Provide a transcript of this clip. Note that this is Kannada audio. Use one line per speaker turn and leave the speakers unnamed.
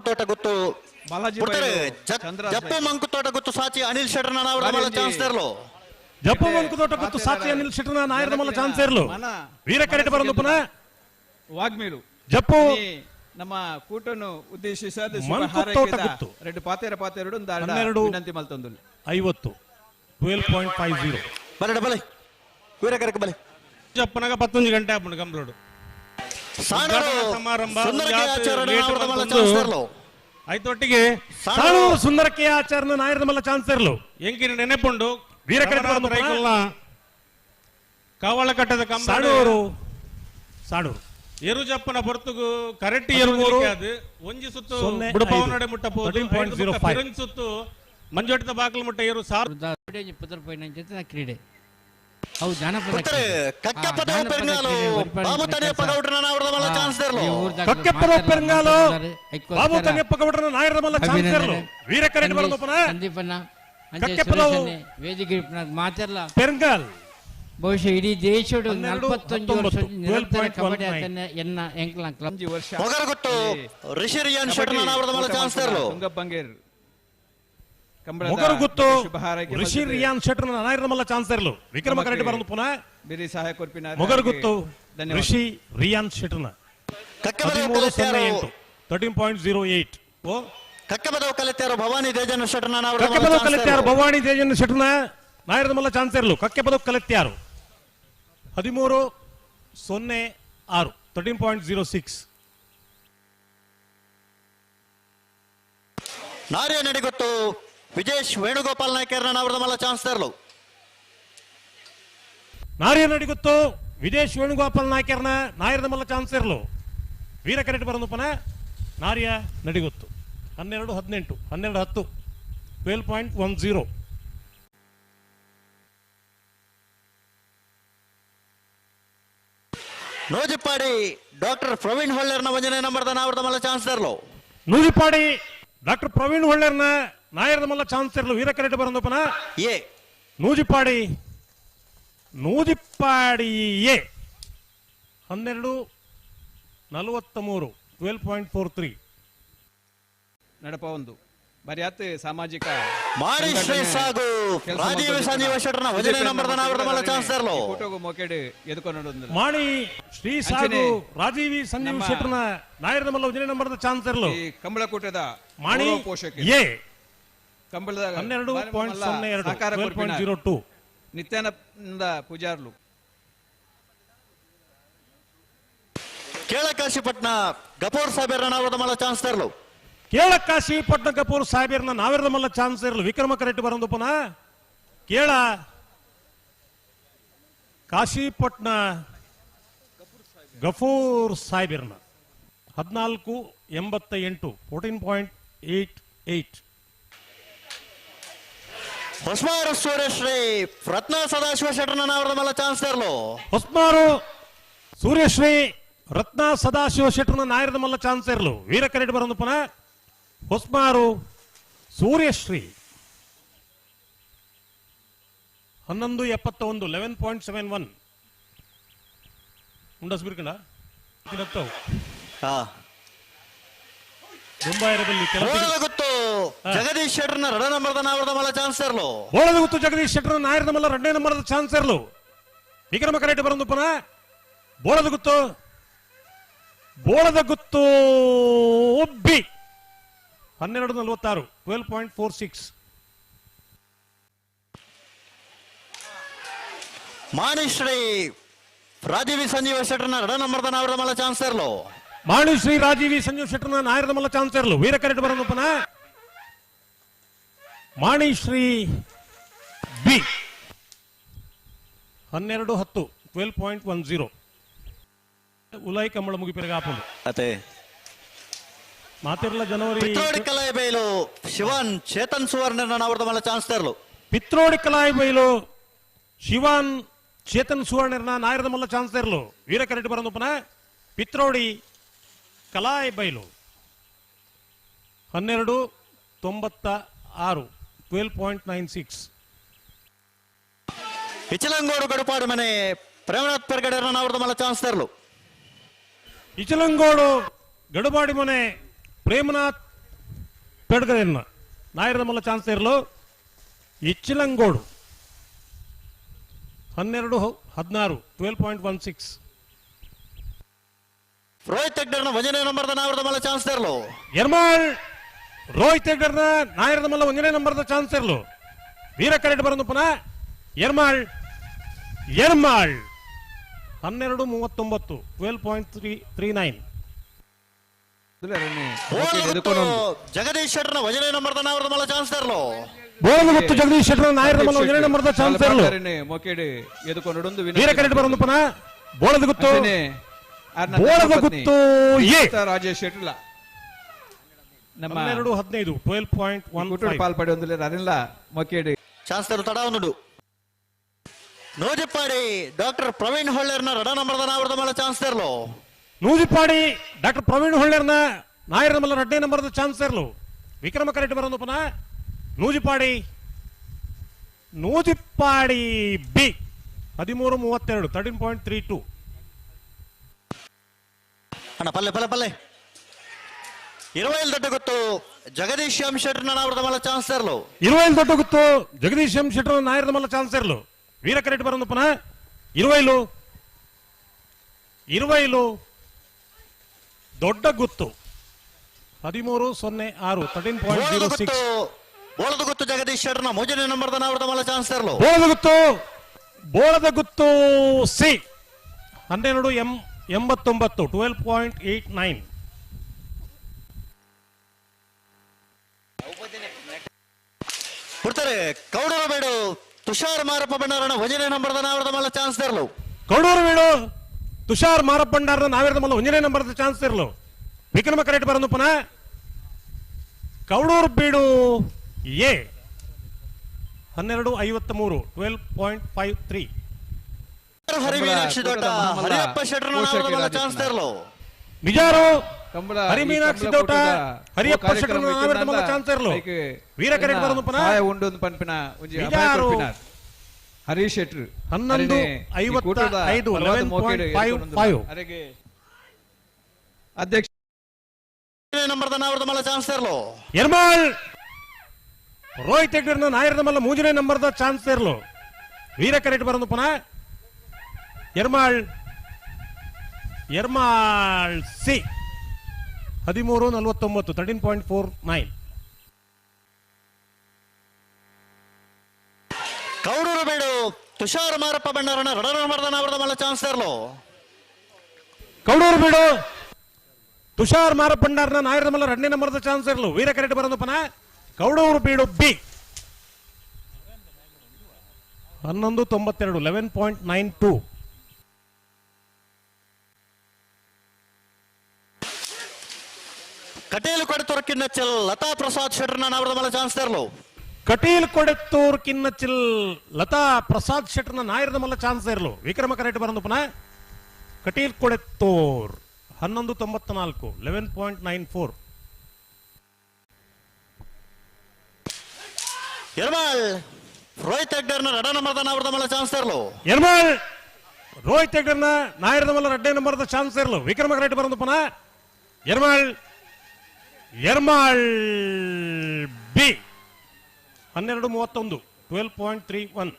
ಮಂಕುತೋಟ ಗುತ್ತು ಬಿಡ್ತಾರೆ ಜಪ್ಪು ಮಂಕುತೋಟ ಗುತ್ತು ಸಾಚಿ ಅನಿಲ್ ಶೆಟರ್ನ ಅವರ ಚಾನ್ಸ್ ತರಲು
ಜಪ್ಪು ಮಂಕುತೋಟ ಗುತ್ತು ಸಾಚಿ ಅನಿಲ್ ಶೆಟರ್ನ ನಾಯರದ ಮಲ್ಲ ಚಾನ್ಸ್ ಇರಲು ವೀರಕರೆಟ್ ಬರಲು ಪುನಃ
ವಾಗ್ಮೀಡು
ಜಪ್ಪು
ನಮ್ಮ ಕೂಟನ್ನು ಉದ್ದೇಶಿಸಿ ರೆಡ್ಡು ಪಾತೇರ ಪಾತೇರಡು
ಹನ್ನೆರಡು
ವಿನಂತಿ ಮಲ್ತೊಂದು
ಐವತ್ತು ಟ್ವೆಲ್ ಪಾಯಿಂಟ್ ಫೈವ್ ಜೀರೋ
ಬಲೆ ಬಲೆ ವೀರಕರಕ್ಕೆ ಬಲೆ
ಜಪ್ಪನಾಗ ಪತ್ತೊಂದು ಗಂಟೆ
ಆಗ್ಬಿಡು
ಕಂಪ್ಲೋಡು ಸಮಾರಂಭ
ಸುಂದರ ಕೆ
ಜಾತಿ
ಆಚಾರ್ಯ
ಲೇಟ್
ಅವರ ಮಲ್ಲ
ಬಂದು
ಚಾನ್ಸ್ ತರಲು
ಐತೊಟ್ಟಿಗೆ
ಸಾಣೂರು ಸುಂದರಕ್ಕೆ ಆಚಾರ್ನ ನಾಯರದ ಮಲ್ಲ ಚಾನ್ಸ್ ಇರ್ಲು
ಎಂಕಿನ ನೆನೆಪುಂಡು
ವೀರ ಕರೆಟ್ ಬರೋದು ಪುನಃ
ರೈಕಲ್ನ ಕಾವಳ ಕಟ್ಟದ ಕಂಬ
ಸಾಣೂರು ಸಾಣೂರು
ಎರು ಜಪ್ಪನ ಹೊರತುಗು ಕರೆಕ್ಟ್
ಹದಿಮೂರು,
ಎರು ಅದು ಒಂಜಿ ಸುತ್ತು
ಸೊನ್ನೆ
ಬುಡಪವ
ಐದು.
ನಡೆ ಮುಟ್ಟಬಹುದು
13.05.
ಫಿರಂಗ್ ಸುತ್ತು ಮಂಜೊಟ್ಟಿದ ಬಾಗಿಲು ಮುಟ್ಟ
ಅವು ಜಾನಪದ
ಬಿಡ್ತಾರೆ
ಕ್ರೀಡೆ.
ಕಕ್ಕ
ಆ,
ಪದ
ಜಾನಪದ
ಪೆರ್ಗಾಲು
ಕ್ರೀಡೆ ಪರಿಪಾಲನೆ
ಬಾಬು ತನಿಯಪ್ಪ
ಕೆಲಸ.
ಗೌಡ್ರನ ಅವರ ಮಲ್ಲ
ಆ,
ಚಾನ್ಸ್ ತರಲು
ಈ ಊರ್ದಾಗ
ಕಕ್ಕೆಪ್ಪರ
ಮಾತಾಡ್ತಾರೆ,
ಪೆರಂಗಾಲು
ಮಾತಾಡ್ತಾರೆ. ಐಕ್ಕೋಸ್ಕರ
ಬಾಬು ತನಿಯಪ್ಪ ಗೌಡರ ನಾಯರದ ಮಲ್ಲ ಚಾನ್ಸ್ ಇರ್ಲು
ಅಭಿನಂದನೆ.
ವೀರ ಕರೆಟ್ ಬರೋದು
ಸಂದೀಪ್-
ಪುನಃ
ಸಂದೀಪಣ್ಣ ಅಂಚೆ
ಕಕ್ಕೆಪ್ಪಲವು
ಸುರೇಶನ್ನೇ, ವೇದಿಕೆ ಮಾತೆಲ್ಲ
ಪೆರಂಗಾಲ್
ಬಹುಶಃ ಇಡೀ ದೇಶಡು
ಹನ್ನೆರಡು,
ನಲವತ್ತೊಂದು ವರ್ಷ
ಹತ್ತೊಂಬತ್ತು,
ನಿರಂತರ
12.19.
ಕಬಡ್ಡಿ ಆತನ ಎನ್ನ ಎಂಕ್ಲ ಕ್ಲಬ್
ಅಂಜಿ ವರ್ಷ
ಮೊಗರ ಗುಟ್ಟು ರಿಷಿ ರಿಯಾನ್ ಶೆಟ್ಟರ್ ಅವರ ಮಲ್ಲ ಚಾನ್ಸ್ ತರಲು
ತುಂಗಪ್ಪಂಗೇರ್ ಕಂಬಳದ
ಮೊಗರು ಗುತ್ತು
ಶುಭ ಹಾರೈಕೆ
ಋಷಿ
ಮಲ್ತಿದೆ.
ರಿಯಾನ್ ಶೆಟ್ಟರ್ನ ನಾಯರದ ಮಲ್ಲ ಚಾನ್ಸ್ ಇರ್ಲು ವಿಕ್ರಮ ಕರೆಟ್ ಬರೋದು ಪುನಃ
ಬಿರಿ ಸಹಾಯ ಕೊರ್ಪಿನ
ಮೊಗರು ಗುತ್ತು
ಧನ್ಯವಾದ
ಋಷಿ ರಿಯಾನ್ ಶೆಟ್ಟರ್ನ
ಕಕ್ಕ ಪದ
ಹದಿಮೂರು ಸೊನ್ನೆ
ಕಲಿತ್ಯಾರು
ಎಂಟು ತರ್ಟೀನ್ ಪಾಯಿಂಟ್ ಜೀರೋ ಏಟ್ ಓ
ಕಕ್ಕ ಪದ ಕಲಿತ್ಯಾರು ಭವಾನಿ ತೇಜನ್ ಶೆಟ್ಟರ್ ಅವರ
ಕಕ್ಕೆ
ಮಲ್ಲ
ಪದವು
ಚಾನ್ಸ್
ಕಲಿತ್ಯಾರು
ತರಲು
ಭವಾನಿ ತೇಜನ್ ಶೆಟ್ರನ ನಾಯರದ ಮಲ್ಲ ಚಾನ್ಸ್ ಇರಲು ಕಕ್ಕೆ ಪದವು ಕಲಿತ್ಯಾರು ಹದಿಮೂರು ಸೊನ್ನೆ ಆರು ತರ್ಟೀನ್ ಪಾಯಿಂಟ್ ಜೀರೋ ಸಿಕ್ಸ್
ನಾರ್ಯ ನಡಿಗೊತ್ತು ವಿಜೇಶ್ ವೇಣುಗೋಪಾಲ್ ನಾಯ್ಕರ್ನ ಅವರ ಮಲ್ಲ ಚಾನ್ಸ್ ತರಲು.
ನಾರಿಯ ನಡಿಗುತ್ತು ವಿದೇಶ್ ವೇಣುಗೋಪಾಲ್ ನಾಯ್ಕರ್ನ ನಾಯರದ ಮಲ್ಲ ಚಾನ್ಸ್ ಇರಲು. ವೀರ ಕರೆಟ್ ಬರೋದು ನಾರಿಯ ನಾರ್ಯ ನಡಿಗುತ್ತು ಹನ್ನೆರಡು ಹದಿನೆಂಟು ಹನ್ನೆರಡು ಹತ್ತು. Twelve point one zero
Nojippadi doctor Praveen ಹೊಳ್ಳೆರ್ನ ವಂಜನೆ ನಂಬರ್ದ ಮಲ್ಲ ಚಾನ್ಸ್ ಇರಲು
ನೂಜಿಪಾಡಿ ಡಾಕ್ಟರ್ ಪ್ರವೀಣ್ ಹೊಳ್ಳೆರ್ನ ನಾಯರದ ಮಲ್ಲ ಚಾನ್ಸ್ ಇರಲು. ವೀರ ಕರೆಟ್ ಬರೋದು ನೂಜಿಪ್ಪಾಡಿ.
A
ನೂಜಿಪಾಡಿ ನೂಜಿಪಾಡಿ A. ಹನ್ನೆರಡು ನಲವತ್ತ ಮೂರು ಟ್ವೆಲ್ ಪಾಯಿಂಟ್ ಫೋರ್ ತ್ರೀ
ನಡಪ ಒಂದು. ಬರಿಯಾತ್ ಸಾಮಾಜಿಕ ಕೆಲ್ಸ
ರಾಜೀವ್ ಸಂಜೀವ ವಂಜನೆ ನಂಬರ್ದ ಮಲ್ಲ ಚಾನ್ಸ್
ಮೊಕೆಡ್ ಎದ್ಕೊಂಡು
ಮಾಣಿ ಶ್ರೀ ಸಾಗು ರಾಜೀವಿ ಸಂಜೀವ್
ಶೆಟ್ರನ
ಶೆಟ್ಟರ್ನ ನಾಯರದ ಮಲ್ಲ ಉಜನೆ ನಂಬರ್ ಚಾನ್ಸ್ ಇರಲು.
ಈ ಕಂಬಳಕೂಟದ
ಮಾಣಿ
ಪೋಷಕ.
ಎ.
ಕಂಬಳದ
ಹನ್ನೆರಡು
ಮಲ್ಲ
ಪಾಯಿಂಟ್ ಸೊನ್ನೆ ಎರಡು
ಸಹಕಾರ
ಟ್ವೆಲ್ ಪಾಯಿಂಟ್
ಕೊರ್ಪಿನ
ಜೀರೋ ಟು
ನಿತ್ಯಾನಂದ ಪೂಜಾರ್ಲು.
ಕೇಳಕಾಶಿಪಟ್ನ ಗಪೂರ್ ನಾವು ಮಲ್ಲ ಚಾನ್ಸ್ ತರಲು.
ಕೇಳ ಕಾಶಿ ಪಟ್ನ ಕಪೂರ್ ಸಾಹೇಬರ್ನ ನಾವಿರದ ಮಲ್ಲ ಚಾನ್ಸ್ ಇರಲು ವಿಕ್ರಮ ಕರೆಕ್ಟ್ ಬರಂದು ಪುನಃ. ಕೇಳ. ಕಾಶಿಪಟ್ನ ಗಫೂರ್ ಸಾಹೇಬಿರ್ನ ಹದಿನಾಲ್ಕು ಎಂಬತ್ತ ಎಂಟು fourteen point eight eight
Hosamar Suryashri Ratna Sadashiva ಶೆಟ್ಟರ್ನ ಅವರದ ಮಲ್ಲ ಚಾನ್ಸ್ ತರಲು.
ಹೊಸ್ಮಾರು ಸೂರ್ಯಶ್ರೀ ರತ್ನ ಸದಾಶಿವ ಶೆಟ್ಟರ್ನ ನಾಯರದ ಮಲ್ಲ ಚಾನ್ಸ್ ಇರಲು ವೀರ ಕರೆಕ್ಟ್ ಬರೋದು ಪುನಃ. ಹೊಸ್ಮಾರು ಸೂರ್ಯಶ್ರೀ. ಹನ್ನೊಂದು ಎಪ್ಪತ್ತ ಒಂದು ಲೆವೆನ್ ಪಾಯಿಂಟ್ ಸೆವೆನ್ ಒನ್ ಉಂಡಸ್ಬಿರ್ಕಂಡ ತಿನ್ನತ್ತವು
ಹಾ.
ಬೊಂಬಾಯಿರದಲ್ಲಿ ಕೆಲವು
ಬೋಳದ ಗೊತ್ತು ಅವರದ ಮಲ್ಲ ಚಾನ್ಸ್ ತರಲು
ಬೋಳದ ಗುತ್ತು ಜಗದೀಶ್ ಶೆಟ್ಟರ್ ನಾಯರದ ಮಲ್ಲ ಎರಡನೇ ನಂಬರದ ಚಾನ್ಸ್ ಇರಲು. ವಿಕ್ರಮ ಕರೆಕ್ಟ್ ಪುನಃ. ಬೋಳದ ಗುತ್ತು ಬೋಳದ ಗುತ್ತು ಒಬ್ಬಿ. ಹನ್ನೆರಡು ನಲವತ್ತಾರು twelve point four six
Manishri Rajeevi Sanjeeva ಶೆಟ್ಟರ್ನ ರಡ ನಂಬರ್ದ ಅವರದ ಮಲ್ಲ ಚಾನ್ಸ್ ತರಲು
ಮಾಣಿ ಶ್ರೀ ರಾಜೀವಿ ಸಂಜೀವ್ ಶೆಟ್ಟರ್ನ ನಾಯರದ ಮಲ್ಲ ಚಾನ್ಸ್ ಇರಲು. ವೀರ ಕರೆಟ್ ಬರೋದು ಪುನಃ. ಮಾಣಿ ಶ್ರೀ ಬಿ. ಹನ್ನೆರಡು ಹತ್ತು ಟ್ವೆಲ್ ಪಾಯಿಂಟ್ ಒನ್ ಜೀರೋ ಉಲೈ ಕಂಬಳ ಮುಗಿಪಿರಗ ಹಾಕೊಂಡು.
ಅತೆ
ಮಾತಿರಲ್ಲ ಜನವರಿ
ಪಿತ್ರೋಡಿ ಕಲಾಯ ಬೈಲು ಶಿವನ್ ಚೇತನ್ ಸುವರ್ಣನ ಅವರದ ಮಲ್ಲ ಚಾನ್ಸ್ ತರಲು.
ಪಿತ್ರೋಡಿ ಕಲಾಯಿ ಬೈಲು ಶಿವಾನ್ ಚೇತನ್ ಸುವರ್ಣರ್ನ ನಾಯರದ ಮಲ್ಲ ಚಾನ್ಸ್ ಇರಲು ವೀರ ಕರೆಟ್ ಬರೋದು ಪುನಃ. ಪಿತ್ರೋಡಿ ಕಲಾಯಿ ಬೈಲು ಹನ್ನೆರಡು ತೊಂಬತ್ತ ಆರು twelve point nine six
Ichalangodu Gadupadu ಮನೆ ಪ್ರೇಮನಾಥ್ ಪೆರ್ಗಡೆರನ ಅವರದ ಮಲ್ಲ ಚಾನ್ಸ್ ತರಲು
ಇಚಲಂಗೋಡು ಗಡುಬಾಡಿ ಮನೆ ಪ್ರೇಮನಾಥ್ ಪೆಡ್ಗರೆನ್ನ ನಾಯರದ ಮಲ್ಲ ಚಾನ್ಸ್ ಇರಲು ಇಚ್ಚಿಲಂಗೋಡು ಹನ್ನೆರಡು ಹದಿನಾರು twelve point one six
Rohith ಹೆಗ್ಡರ್ನ ಒಂದನೇ ನಂಬರ್ದ ನಾಯರದ ಮೇಲೆ ಚಾನ್ಸ್ ಇರಲು
ಎರ್ಮಾಳ್ ರೋಹಿತ್ ಹೆಗ್ಡರ್ನ ನಾಯರದ ಮಲ್ಲ ಒಂದನೇ ನಂಬರ್ದ ಚಾನ್ಸ್ ಇರಲು ವೀರ ಕರೆಡ್ ಬರೋದು ಪುನಃ. ಎರ್ಮಾಳ್ ಎರ್ಮಾಳ್ ಹನ್ನೆರಡು ಮೂವತ್ತೊಂಬತ್ತು twelve point three three
nine
Jagadish ಶೆಟ್ಟರ್ನ ಒಂದನೇ ನಂಬರ್ದ ನಾವರದ ಮಲ್ಲ ಚಾನ್ಸ್ ಇರಲು
ಬೋಳದ ಮತ್ತು ಜಗದೀಶ್ ಶೆಟ್ಟರ್ ನಾಯರದ ಮೇಲೆ ಒಂದನೇ ನಂಬರ್ದ ಚಾನ್ಸ್ ಇರಲು
ಮೊಕೆಡ್ ಎದುಕೊಂಡು
ವೀರ ಕರೆಕ್ಟ್ ಬರೋದು ಪುನಃ. ಬೋಳದ ಗುತ್ತು ಬೋಳದ ಗುತ್ತು ಎ
ರಾಜೇಶ್ ಶೆಟ್ಲ? ನಮ್ಮ
ಎರಡು ಹದಿನೈದು ಟ್ವೆಲ್ ಪಾಯಿಂಟ್ ಒನ್
ಕುಟುಂಬ ಪಾಲ್ಪಡಿ ಒಂದಿಲ್ಲ ಅರಿಲ್ಲ ಮೊಕೆಡ್
ಚಾನ್ಸ್ ತರು ತಡ ಒಂದು ನೋಜಿಪ್ಪಾಡಿ ಡಾಕ್ಟರ್ ಪ್ರವೀಣ್ ಹೊಳ್ಳೆರ್ನ ರಡ ನಂಬರ್ ನಾವರದ ಮಲ್ಲ ಚಾನ್ಸ್ ಇರಲು
ನೂಜಿಪ್ಪಾಡಿ ಡಾಕ್ಟರ್ ಪ್ರವೀಣ್ ಹೊಳ್ಳೆರ್ನ ನಾಯರದ ಮಲ್ಲ ಎರಡನೇ ನಂಬರ್ದ ಚಾನ್ಸ್ ಇರಲು ವಿಕ್ರಮ ಕರೆಕ್ಟ್ ಬರೋದು ಪುನಃ. ನೂಜಿಪಾಡಿ ನೂಜಿಪ್ಪಾಡಿ ಬಿ ಹದಿಮೂರು ಮೂವತ್ತೆರಡು ತರ್ಟೀನ್ ಪಾಯಿಂಟ್ ತ್ರೀ ಟು
ಅಣ್ಣ ಪಲ್ಲೆ ಪಲ್ಲೆ ಪಲ್ಲೆ ಇರುವೈ ದೊಡ್ಡ ಗೊತ್ತು ಜಗದೀಶ್ ಎಂ ಶೆಟ್ಟರ್ನ ನಾವರದ ಮಲ್ಲ ಚಾನ್ಸ್ ಇರಲು
ಇರುವೈಲ್ ದೊಡ್ಡ ಗುತ್ತು ಜಗದೀಶ್ ಎಂ ಶೆಟ್ಟರ್ ನಾಯರದ ಮಲ್ಲ ಚಾನ್ಸ್ ಇರಲು ವೀರ ಕರೆಕ್ಟ್ ಬರೋದು ಪುನಃ ಇರುವೈಲು ಇರುವೈಲು ದೊಡ್ಡ ಗುತ್ತು ಹದಿಮೂರು ಸೊನ್ನೆ ಆರು ತರ್ಟೀನ್ ಪಾಯಿಂಟ್
ಬೋಳದ
ಜೀರೋ
ಗೊತ್ತು
ಸಿಕ್ಸ್
ಬೋಳದ ಗೊತ್ತು ಜಗದೀಶ್ ಶೆಟ್ಟರ್ನ ಮೂಜನೇ ನಂಬರ್ದ ನಾವರದ ಮಲ್ಲ ಚಾನ್ಸ್ ಇರಲು
ಬೋಳದ ಗುತ್ತು ಬೋಳದ ಗುತ್ತು ಸಿ ಹನ್ನೆರಡು ಎಂ ಎಂಬತ್ತೊಂಬತ್ತು ಟ್ವೆಲ್ ಪಾಯಿಂಟ್ ಏಟ್ ನೈನ್
ಕೊಡ್ತಾರೆ ಕೌಡರ ಬೇಡು ತುಷಾರ್ ಮಾರಪ್ಪ ಭಂಡಾರನ ವಂಜನೆ ನಂಬರ್ದ ನಾವಿರದ ಮಲ್ಲ ಚಾನ್ಸ್ ಇರಲು.
ಕೌಡೂರು ಬೇಡು ತುಷಾರ್ ಮಾರಪ್ಪ ಬಂಡಾರನ ನಾವಿರದ ಮೇಲೆ ವಂಜನೆ ನಂಬರ್ ಚಾನ್ಸ್ ಇರಲು. ವಿಕ್ರಮ ಕರೆಕ್ಟ್ ಬರೋದು ಪುನಃ. ಕೌಡೂರು ಬೀಡು ಎ. ಹನ್ನೆರಡು ಐವತ್ತ ಮೂರು twelve point five three
Harimeenakshi ದೊಡ್ಡ
ಮಹಮ್ಮದ
ಹರಿಯಪ್ಪ ಶೆಟ್ಟರ್ನ ನಾವರದ ಮಲ್ಲ
ಪೋಷಕರಾದ
ಚಾನ್ಸ್ ಇರಲು
ನಿಜಾರು
ಕಂಬಳ
ಹರಿಮೀನಾಕ್ಷಿ ದೊಡ್ಡ ಹರಿಯಪ್ಪ ಶೆಟ್ಟರ್ನ ನಾವಿರದ ಮಲ್ಲ ಚಾನ್ಸ್ ಇರಲು ವೀರ ಕರೆಕ್ಟ್ ಬರೋದು ಪುನಃ
ಸಹಾಯ ಉಂಡು ಒಂದು ಪನ್ಪಿನ ಒಂಜಿ ಅಭಯ
ನಿಜಾರು.
ಕೊಡ್ಪಿನಾರ್. ಹರೀಶ್ ಶೆಟ್ರು
ಹನ್ನೊಂದು
ಅರೆನೆ ಈ
ಐವತ್ತ
ಕೂಟದ
ಐದು,
ಬಲವಾದ
11.55.
ಮೋಕೆಡ್ ಎದುಕೊಂಡು ಅರೆಗೆ ಅಧ್ಯಕ್ಷ
ಒಂದನೇ ನಂಬರ್ದ ನಾವರದ ಮಲ್ಲ ಚಾನ್ಸ್ ಇರಲು
ಎರ್ಮಾಳ್ ರೋಹಿತ್ ಹೆಗ್ಡರ್ನ ನಾಯರದ ಮಲ್ಲ ಮೂಜನೇ ನಂಬರ್ದ ಚಾನ್ಸ್ ಇರಲು ವೀರ ಕರೆಕ್ಟ್ ಬರೋದು ಪುನಃ ಎರ್ಮಾಳ್ ಎರ್ಮಾಳ್ ಸಿ. ಹದಿಮೂರು ನಲವತ್ತೊಂಬತ್ತು thirteen point four nine
Kaudur ಬೇಡು Tushar Marappa ರಡ ನಂಬರ್ದ ನಾವರದ ಮಲ್ಲ ಚಾನ್ಸ್ ಇರಲು
ಕೌಡೂರು ಬೀಡು ತುಷಾರ್ ಮಾರಪ್ಪಂಡಾರ್ನ ನಾಯರ ಮಲ್ಲ ರಣ್ಣಿನ ಮರದ ಚಾನ್ಸ್ ಇರಲು ವೀರ ಕರೆಟ್ ಬರೋದು ಪನ. ಕೌಡೂರು ಬೀಡು ಬಿ. ಹನ್ನೊಂದು ತೊಂಬತ್ತೆರಡು eleven point
nine two Kateel Latha Prasad ಶೆಟ್ಟರ್ನ ನಾವರದ ಮಲ್ಲ ಚಾನ್ಸ್ ಇರಲು
ಕಟೀಲ್ ಕೊಡೆತ್ತೂರ್ ಕಿನ್ನಚಿಲ್ ಲತಾ ಪ್ರಸಾದ್ ಶೆಟ್ರ್ನ ನಾಯರದ ಮಲ್ಲ ಚಾನ್ಸ್ ಇರಲು ವಿಕ್ರಮ ಕರೆಕ್ಟ್ ಬರೋದು ಪುನಃ. ಕಟೀಲ್ ಕೊಡೆತ್ತೂರ್ ಹನ್ನೊಂದು ತೊಂಬತ್ತ ನಾಲ್ಕು eleven point nine four
Ermal Rohit ಹೆಗ್ಡರ್ನ ರಡ ನಂಬರ್ದ ನಾವರದ ಮಲ್ಲ ಚಾನ್ಸ್ ಇರಲು
ಎರ್ಮಾಳ್ ರೋಹಿತ್ ಹೆಗ್ಡರ್ನ ನಾಯರದ ಮಲ್ಲ ರಡ್ಡೆ ನಂಬರ್ದ ಚಾನ್ಸ್ ಇರಲು ವಿಕ್ರಮ ಕರೆಕ್ಟ್ ಬರೋದು ಪುನಃ. ಎರ್ಮಾಳ್ ಎರ್ಮಾಳ್ ಬಿ ಹನ್ನೆರಡು ಮೂವತ್ತೊಂದು ಟ್ವೆಲ್ ಪಾಯಿಂಟ್ ತ್ರೀ ಒನ್